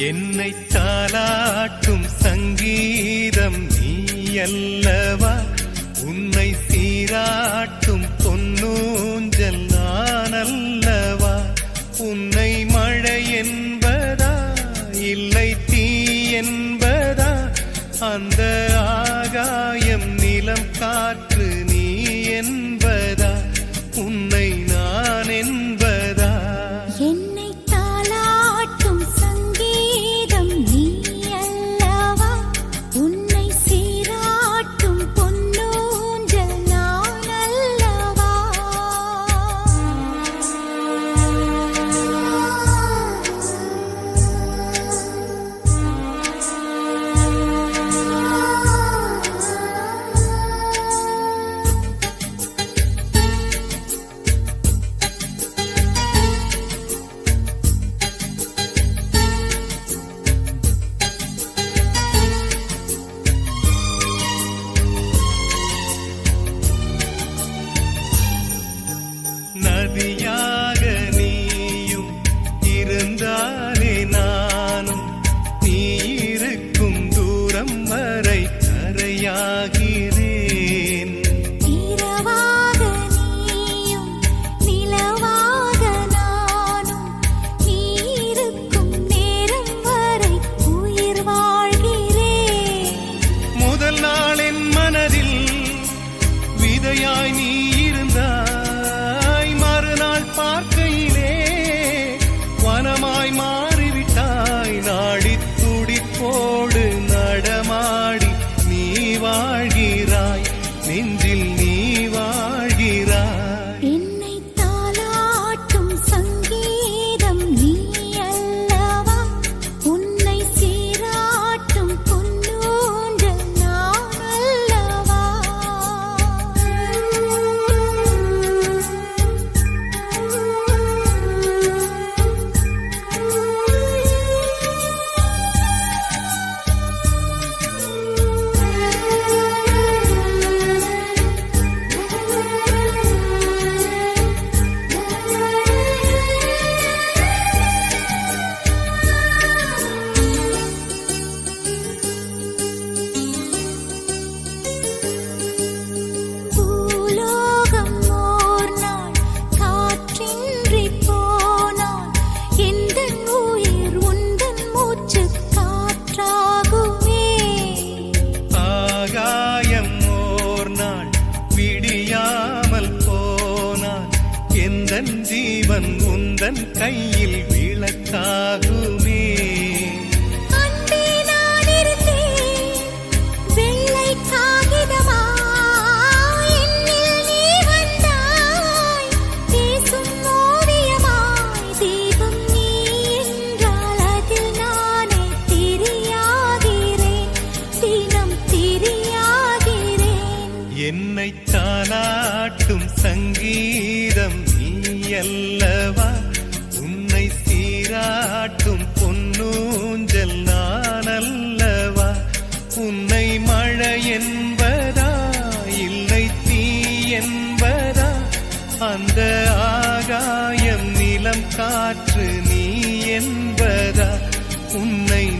என்னை தாலாட்டும் சங்கீதம் நீ அல்லவா உன்னை சீராட்டும் பொன்னூஞ்சல் நான் உன்னை உந்தன் ஜீவன் உந்தன் கையில் விளக்காகுமே. என்னைத் தானாட்டும் சங்கீ அல்லவா? உன்னை சீராட்டும் பொன்னூஞ்சல் நான் அல்லவா உன்னை மழை என்பதா? இல்லை தீ என்பதா? அந்த ஆகாயம் நிலம் காற்று நீ என்பதா? உன்னை